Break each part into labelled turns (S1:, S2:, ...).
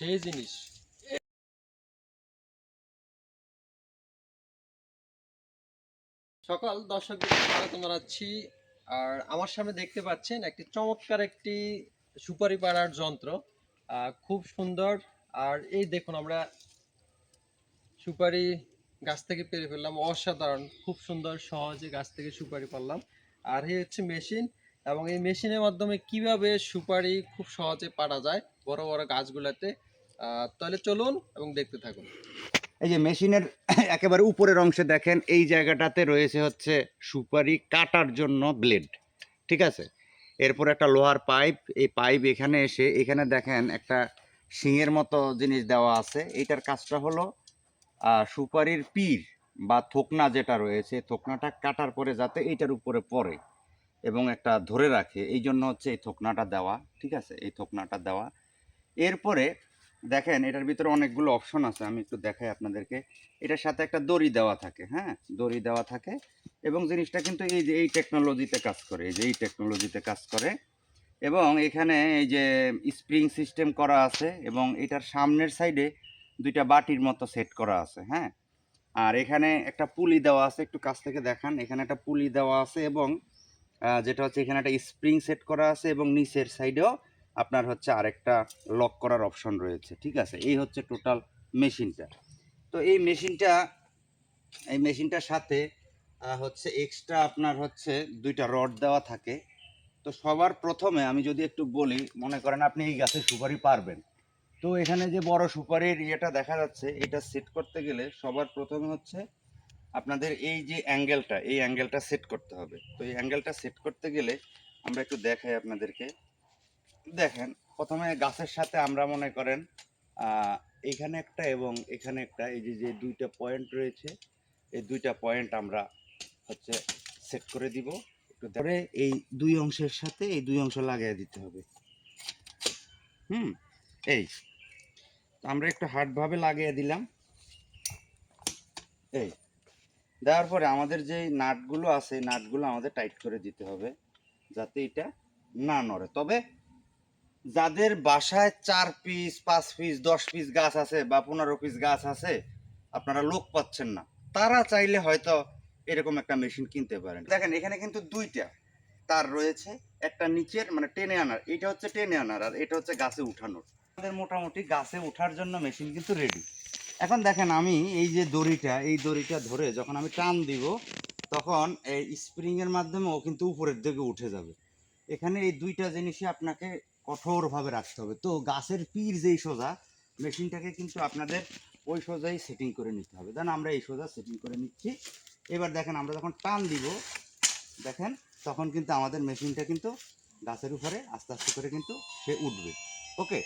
S1: সেই জিনিস। সকাল দর্শকদের স্বাগত জানাচ্ছি। আর আমার সামনে দেখতে পাচ্ছেন একটি চমৎকার একটি সুপারি পাড়ার যন্ত্র খুব সুন্দর। আর এই দেখুন আমরা সুপারি গাছ থেকে পেরে ফেললাম। অসাধারণ। খুব সুন্দর, সহজে গাছ থেকে সুপারি পারলাম। আর এই হচ্ছে মেশিন। এবং এই মেশিনের মাধ্যমে কীভাবে সুপারি খুব সহজে পাড়া যায় বড় বড় গাছগুলোতে তাহলে চলুন এবং দেখতে থাকুন।
S2: এই যে মেশিনের একেবারে উপরের অংশে দেখেন, এই জায়গাটাতে রয়েছে হচ্ছে সুপারি কাটার জন্য ব্লেড, ঠিক আছে? এরপর একটা লোহার পাইপ, এই পাইপ এখানে এসে, এখানে দেখেন একটা শিঙের মতো জিনিস দেওয়া আছে। এইটার কাজটা হলো সুপারির পীর বা থোকনা যেটা রয়েছে, থোকনাটা কাটার পরে যাতে এইটার উপরে পড়ে এবং একটা ধরে রাখে। এই জন্য হচ্ছে এই থোকনাটা দেওয়া, ঠিক আছে? এই থোকনাটা দেওয়া। এরপরে দেখেন, এটার ভিতরে অনেকগুলো অপশন আছে, আমি একটু দেখাই আপনাদেরকে। এটার সাথে একটা দড়ি দেওয়া থাকে হ্যাঁ? দড়ি দেওয়া থাকে এবং জিনিসটা কিন্তু এই যে, এই টেকনোলজিতে কাজ করে, এই যে, এই টেকনোলজিতে কাজ করে এবং এখানে এই যে স্প্রিং সিস্টেম করা আছে এবং এটার সামনের সাইডে দুইটা বাটির মতো সেট করা আছে হ্যাঁ? আর এখানে একটা পুলি দেওয়া আছে, একটু কাছ থেকে দেখান। এখানে একটা পুলি দেওয়া আছে এবং যেটা হচ্ছে এখানে একটা স্প্রিং সেট করা আছে এবং নিচের সাইডেও আপনার হচ্ছে আরেকটা লক করার অপশন রয়েছে, ঠিক আছে? এই হচ্ছে টোটাল মেশিনটা। তো এই মেশিনটা, এই মেশিনটার সাথে হচ্ছে এক্সট্রা আপনার হচ্ছে দুইটা রড দেওয়া থাকে। তো সবার প্রথমে আমি যদি একটু বলি, মনে করেন আপনি এই গাছে সুপারি পারবেন। তো এখানে যে বড় সুপারির ইয়েটা দেখা যাচ্ছে, এটা সেট করতে গেলে সবার প্রথমে হচ্ছে আপনাদের এই যে অ্যাঙ্গেলটা এই অ্যাঙ্গেলটা সেট করতে হবে। তো এই অ্যাঙ্গেলটা সেট করতে গেলে আমরা একটু দেখাই আপনাদেরকে। দেখেন, প্রথমে গাছের সাথে আমরা মনে করেন এখানে একটা এবং এখানে একটা, এই যে যে দুইটা পয়েন্ট রয়েছে, এই দুইটা পয়েন্ট আমরা হচ্ছে সেট করে দিব। একটু ধরে এই দুই অংশের সাথে এই দুই অংশ লাগিয়ে দিতে হবে। হুম, এই। আমরা একটু হার্ডভাবে লাগিয়ে দিলাম। এই। দেওয়ার পরে আমাদের যে নাটগুলো আছে নাটগুলো আমাদের টাইট করে দিতে হবে, যাতে এটা না নড়ে। তবে যাদের বাসায় চার পিস পাঁচ পিস দশ পিস গাছ আছে বা পনেরো পিস গাছ আছে, আপনারা লোক পাচ্ছেন না। তারা চাইলে হয়তো এরকম একটা মেশিন কিনতে পারেন। দেখেন, এখানে কিন্তু দুইটা তার রয়েছে, একটা নিচের মানে টেনে আনার। এটা হচ্ছে টেনে আনার আর এটা হচ্ছে গাছে উঠানোর। আমাদের মোটামুটি গাছে ওঠার জন্য মেশিন কিন্তু রেডি এখন দেখেন, আমি এই যে দড়িটা, এই দড়িটা ধরে যখন আমি টান দিব, তখন এই স্প্রিংয়ের মাধ্যমে ও কিন্তু উপরের দিকে উঠে যাবে। এখানে এই দুইটা জিনিসই আপনাকে কঠোরভাবে রাখতে হবে। তো গাছের পীর যেই সোজা, মেশিনটাকে কিন্তু আপনাদের ওই সোজাই সেটিং করে নিতে হবে। দেন আমরা এই সোজা সেটিং করে নিচ্ছি। এবার দেখেন, আমরা যখন টান দিব, দেখেন, তখন কিন্তু আমাদের মেশিনটা কিন্তু গাছের উপরে আস্তে আস্তে করে কিন্তু সে উঠবে। ওকে?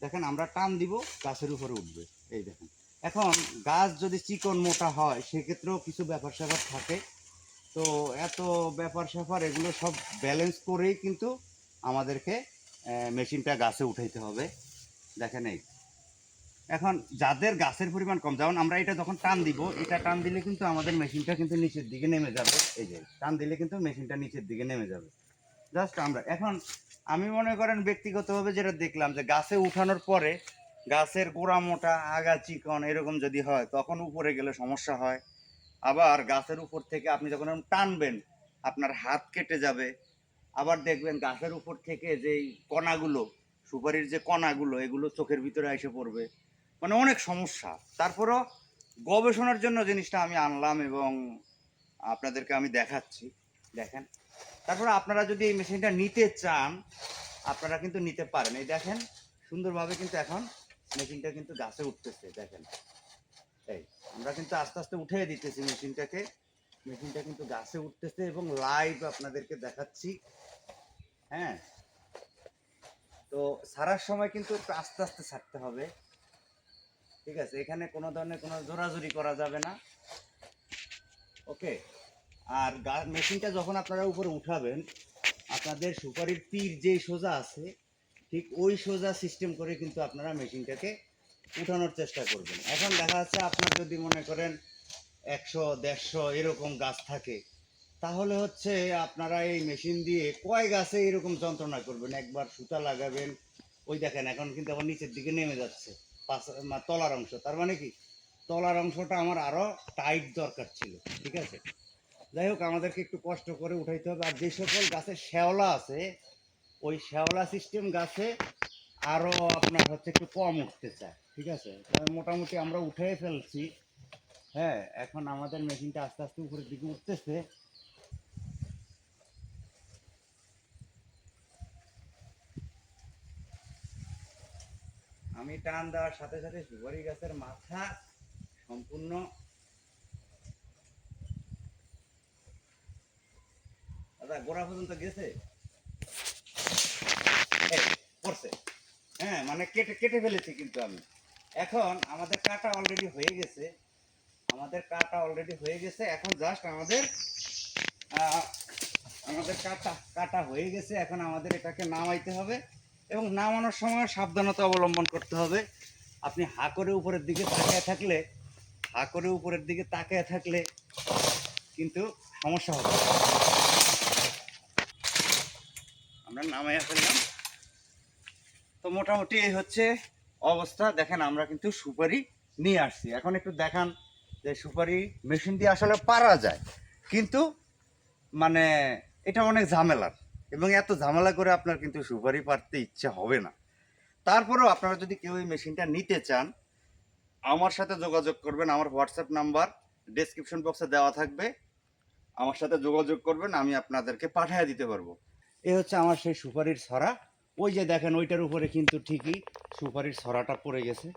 S2: দেখেন, আমরা টান দিব, গাছের উপরে উঠবে। এই দেখেন। এখন গাছ যদি চিকন মোটা হয়, সেক্ষেত্রেও কিছু ব্যাপার স্যাপার থাকে। তো এত ব্যাপার স্যাপার এগুলো সব ব্যালেন্স করেই কিন্তু আমাদেরকে মেশিনটা গাছে উঠাইতে হবে। দেখেন এই। এখন যাদের গাছের পরিমাণ কম, যেমন আমরা এটা যখন টান দিব, এটা টান দিলে কিন্তু আমাদের মেশিনটা কিন্তু নিচের দিকে নেমে যাবে। এই যে, টান দিলে কিন্তু মেশিনটা নিচের দিকে নেমে যাবে। জাস্ট আমরা, এখন আমি মনে করেন ব্যক্তিগতভাবে যেটা দেখলাম যে গাছে উঠানোর পরে গাছের গোড়া মোটা, আগা চিকন এরকম যদি হয়, তখন উপরে গেলে সমস্যা হয়। আবার গাছের উপর থেকে আপনি যখন টানবেন, আপনার হাত কেটে যাবে আবার দেখবেন গাছের উপর থেকে যেই কণাগুলো, সুপারির যে কণাগুলো, এগুলো চোখের ভিতরে এসে পড়বে। মানে অনেক সমস্যা। তারপরও গবেষণার জন্য জিনিসটা আমি আনলাম এবং আপনাদেরকে আমি দেখাচ্ছি। দেখেন। তারপরে আপনারা যদি এই মেশিনটা নিতে চান, আপনারা কিন্তু নিতে পারেন। এই দেখেন, সুন্দরভাবে কিন্তু এখন মেশিনটা কিন্তু গাছে উঠতেছে। দেখেন। এই, আমরা কিন্তু আস্তে আস্তে উঠে দিতেছি মেশিনটাকে। মেশিনটা কিন্তু গাছে উঠতেছে এবং লাইভ আপনাদেরকে দেখাচ্ছি। হ্যাঁ? তো সারার সময় কিন্তু আস্তে আস্তে ছাড়তে হবে। ঠিক আছে? এখানে কোনো ধরনের কোনো জোরাজুরি করা যাবে না। ওকে? আর মেশিনটা যখন আপনারা উপরে উঠাবেন, আপনাদের সুপারির তীর যেই সোজা আছে, ঠিক ওই সোজা সিস্টেম করে কিন্তু আপনারা মেশিনটাকে উঠানোর চেষ্টা করবেন। এখন দেখা যাচ্ছে আপনার যদি মনে করেন একশো, দেড়শো এরকম গাছ থাকে। তাহলে হচ্ছে আপনারা এই মেশিন দিয়ে কয় গাছে এরকম যন্ত্রণা করবেন? একবার সুতা লাগাবেন, ওই দেখেন এখন কিন্তু আবার নিচের দিকে নেমে যাচ্ছে, পাশ তলার অংশ। তার মানে কি? তলার অংশটা আমার আরও টাইট দরকার ছিল, ঠিক আছে? যাই হোক, আমাদেরকে একটু কষ্ট করে উঠাইতে হবে। আর যে সকল গাছে শ্যাওলা আছে, ওই শ্যাওলা সিস্টেম গাছে আরও আপনার হচ্ছে একটু কম উঠতে চায়, ঠিক আছে? মোটামুটি আমরা উঠে ফেলছি। হ্যাঁ এখন আমাদের মেশিনটা আস্তে আস্তে উপরের দিকে উঠতেছে। আমি টান দেওয়ার সাথে সাথে সুপারি গাছের মাথা সম্পূর্ণ দাদা, গোড়া পর্যন্ত গেছে? পড়ছে। হ্যাঁ মানে কেটে কেটে ফেলেছি কিন্তু আমি। এখন আমাদের কাটা অলরেডি হয়ে গেছে। আমাদের কাটা অলরেডি হয়ে গেছে, এখন জাস্ট আমাদের আমাদের কাটা কাটা হয়ে গেছে, এখন আমাদের এটাকে নামাইতে হবে এবং নামানোর সময় সাবধানতা অবলম্বন করতে হবে। আপনি হা করে উপরের দিকে তাকায় থাকলে, হা করে উপরের দিকে তাকায় থাকলে কিন্তু সমস্যা হবে আমরা নামাইয়া ফেললাম। তো মোটামুটি এই হচ্ছে অবস্থা। দেখেন আমরা কিন্তু সুপারি নিয়ে আসছি। এখন একটু দেখান যে সুপারি মেশিন দিয়ে আসলে পারা যায়। কিন্তু মানে এটা অনেক ঝামেলার এবং এত ঝামেলা করে আপনার কিন্তু সুপারি পারতে ইচ্ছে হবে না। তারপরেও আপনারা যদি কেউ এই মেশিনটা নিতে চান, আমার সাথে যোগাযোগ করবেন, আমার হোয়াটসঅ্যাপ নাম্বার ডেসক্রিপশন বক্সে দেওয়া থাকবে। আমার সাথে যোগাযোগ করবেন, আমি আপনাদেরকে পাঠিয়ে দিতে পারব। এ হচ্ছে আমার সেই সুপারির ছড়া। ওই যে দেখেন, ওইটার উপরে কিন্তু ঠিকই সুপারির ছড়াটা পড়ে গেছে।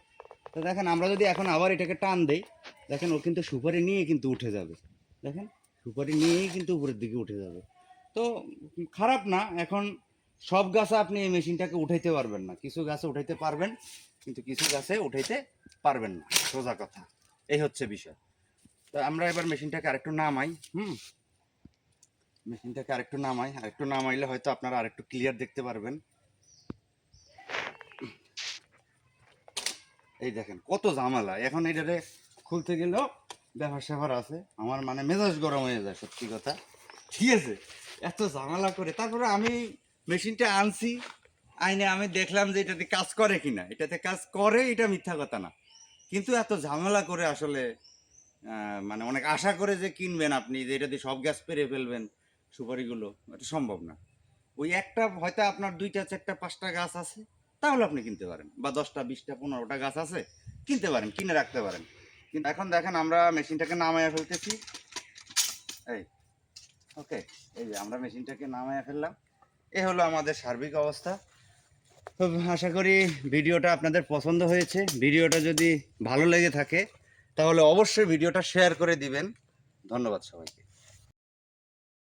S2: তো দেখেন, আমরা যদি এখন আবার এটাকে টান দেই, দেখেন ও কিন্তু সুপারি নিয়ে কিন্তু উঠে যাবে। দেখেন, সুপারি নিয়েই কিন্তু উপরের দিকে উঠে যাবে। তো খারাপ না, এখন সব গাছে আপনি এই মেশিনটাকে উঠাইতে পারবেন না। কিছু গাছে উঠাইতে পারবেন, কিন্তু কিছু গাছে উঠাইতে পারবেন না। সোজা কথা। এই হচ্ছে বিষয়। তো আমরা এবার মেশিনটাকে আরেকটু নামাই, হুম? মেশিনটাকে আরেকটু নামাই। আরেকটু নামাইলে হয়তো আপনারা আরেকটু ক্লিয়ার দেখতে পারবেন। এই দেখেন, কত ঝামেলা। এখন এটারে খুলতে গেলেও ব্যাপার স্যাপার আছে। আমার মানে মেজাজ গরম হয়ে যায়, সত্যি কথা। ঠিক আছে? এত ঝামেলা করে। তারপরে আমি মেশিনটা আনছি। আইনে আমি দেখলাম যে এটাতে কাজ করে কিনা। এটাতে কাজ করে, এটা মিথ্যা কথা না। কিন্তু এত ঝামেলা করে আসলে মানে অনেক আশা করে যে কিনবেন আপনি, যে এটা দিয়ে সব গ্যাস পেরে ফেলবেন সুপারিগুলো। এটা সম্ভব না। ওই একটা, হয়তো আপনার দুইটা, চারটা, পাঁচটা গাছ আছে। তাহলে আপনি কিনতে পারেন। বা দশটা, বিশটা, পনেরোটা গাছ আছে, কিনতে পারেন, কিনে রাখতে পারেন। কিন্তু এখন দেখেন আমরা মেশিনটাকে নামাইয়া ফেলতেছি। এই ওকে এই যে আমরা মেশিনটাকে নামাইয়া ফেললাম। এ হলো আমাদের সার্বিক অবস্থা। তো আশা করি ভিডিওটা আপনাদের পছন্দ হয়েছে। ভিডিওটা যদি ভালো লেগে থাকে, তাহলে অবশ্যই ভিডিওটা শেয়ার করে দিবেন। ধন্যবাদ সবাইকে।